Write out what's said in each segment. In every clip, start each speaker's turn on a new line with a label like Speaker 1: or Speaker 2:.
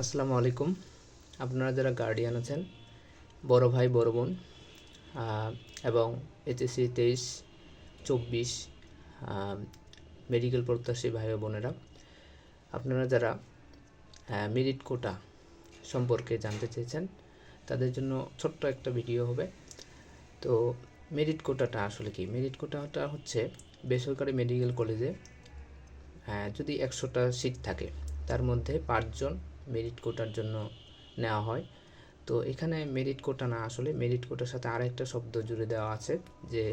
Speaker 1: আসসালামু আলাইকুম। আপনারা যারা গার্ডিয়ান আছেন, বড় ভাই, বড় বোন এবং এইচএসসি তেইশ, চব্বিশ মেডিকেল প্রত্যাশী ভাই বোনেরা, আপনারা যারা মেরিট কোটা সম্পর্কে জানতে চেয়েছেন, তাদের জন্য ছোট্ট একটা ভিডিও হবে। তো মেরিট কোটাটা আসলে কি? মেরিট কোটাটা হচ্ছে বেসরকারি মেডিকেল কলেজে যদি একশোটা সিট থাকে, তার মধ্যে পাঁচজন মেরিট কোটার জন্য নেওয়া হয়। তো এখানে মেরিট কোটা না, আসলে মেরিট কোটার সাথে আরেকটা শব্দ জুড়ে দেওয়া আছে যে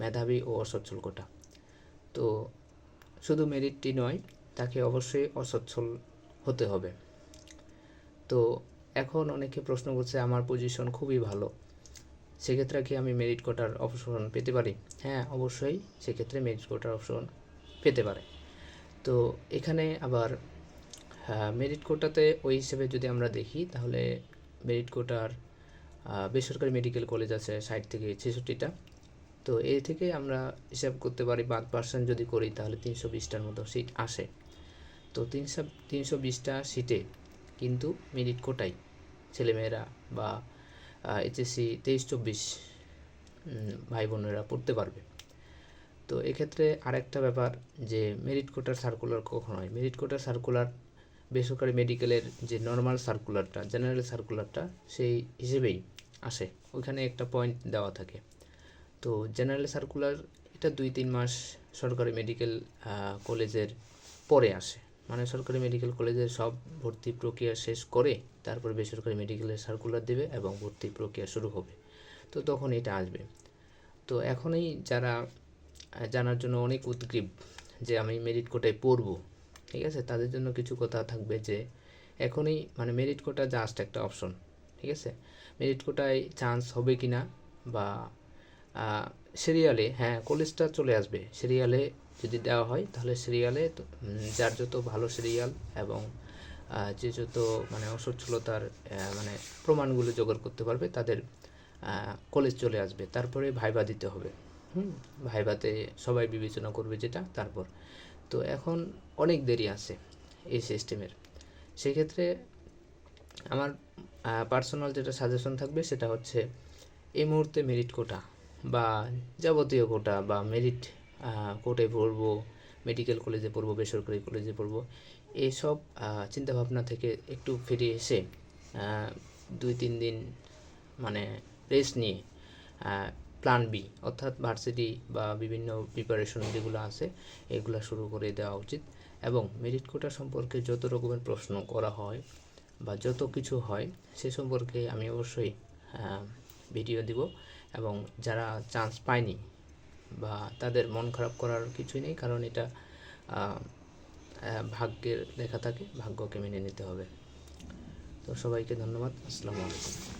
Speaker 1: মেধাবী ও অসচ্ছল কোটা তো শুধু মেরিটটি নয়, তাকে অবশ্যই অসচ্ছল হতে হবে। তো এখন অনেকে প্রশ্ন করছে, আমার পজিশন খুবই ভালো, সেক্ষেত্রে কি আমি মেরিট কোটার অপশন পেতে পারি? হ্যাঁ অবশ্যই সেক্ষেত্রে মেরিট কোটার অপশন পেতে পারে। তো এখানে আবার মেরিট কোটাতে ওই হিসেবে যদি আমরা দেখি, তাহলে মেরিট কোটার বেসরকারি মেডিকেল কলেজ আছে ষাট থেকে ছেষট্টিটা। তো এই থেকে আমরা হিসাব করতে পারি, বাদ পার্সেন্ট যদি করি, তাহলে তিনশো বিশটার মতো সিট আসে। তো তিনশো তিনশো বিশটা সিটে কিন্তু মেরিট কোটাই ছেলেমেয়েরা বা এইচএসসি তেইশ, চব্বিশ ভাই বোনেরা পড়তে পারবে। তো এক্ষেত্রে আরেকটা ব্যাপার যে মেরিট কোটার সার্কুলার কখন হয় মেরিট কোটার সার্কুলার বেসরকারি মেডিকেলের যে নর্মাল সার্কুলারটা জেনারেল সার্কুলারটা সেই হিসেবেই আসে। ওইখানে একটা পয়েন্ট দেওয়া থাকে। তো জেনারেল সার্কুলার এটা দুই তিন মাস সরকারি মেডিকেল কলেজের পরে আসে। মানে সরকারি মেডিকেল কলেজের সব ভর্তি প্রক্রিয়া শেষ করে তারপর বেসরকারি মেডিকেলের সার্কুলার দেবে এবং ভর্তি প্রক্রিয়া শুরু হবে। তো তখন এটা আসবে। তো এখনই যারা জানার জন্য অনেক উদ্গ্রীব যে আমি মেরিট কোটায় পড়ব ঠিক আছে? তাদের জন্য কিছু কথা থাকবে যে, এখনই মানে মেরিট কোটা জাস্ট একটা অপশন ঠিক আছে? মেরিট কোটায় চান্স হবে কি না বা সিরিয়ালে হ্যাঁ কলেজটা চলে আসবে। সিরিয়ালে যদি দেওয়া হয়, তাহলে সিরিয়ালে যার যত ভালো সিরিয়াল এবং যে যত মানে অসচ্ছলতার মানে প্রমাণগুলো জোগাড় করতে পারবে, তাদের কলেজ চলে আসবে। তারপরে ভাইবা দিতে হবে। হুম? ভাইভাতে সবাই বিবেচনা করবে যেটা, তারপর। তো এখন অনেক দেরি আছে এই সিস্টেমের। সেক্ষেত্রে আমার পার্সোনাল যেটা সাজেশন থাকবে সেটা হচ্ছে এই মুহূর্তে মেরিট কোটা বা যাবতীয় কোটা বা মেরিট কোর্টে পড়ব মেডিকেল কলেজে পড়ব, বেসরকারি কলেজে পড়ব এইসব চিন্তাভাবনা থেকে একটু ফিরে এসে দুই তিন দিন মানে রেস্ট নিয়ে প্ল্যান বি অর্থাৎ ভার্সিটি বা বিভিন্ন প্রিপারেশন যেগুলো আছে, এগুলো শুরু করে দেওয়া উচিত। এবং মেরিট কোটা সম্পর্কে যত রকমের প্রশ্ন করা হয় বা যত কিছু হয়, সে সম্পর্কে আমি অবশ্যই ভিডিও দিব। এবং যারা চান্স পায়নি বা তাদের মন খারাপ করার কিছুই নেই, কারণ এটা ভাগ্যের লেখা থাকে, ভাগ্যকে মেনে নিতে হবে। তো সবাইকে ধন্যবাদ। আসসালামু আলাইকুম।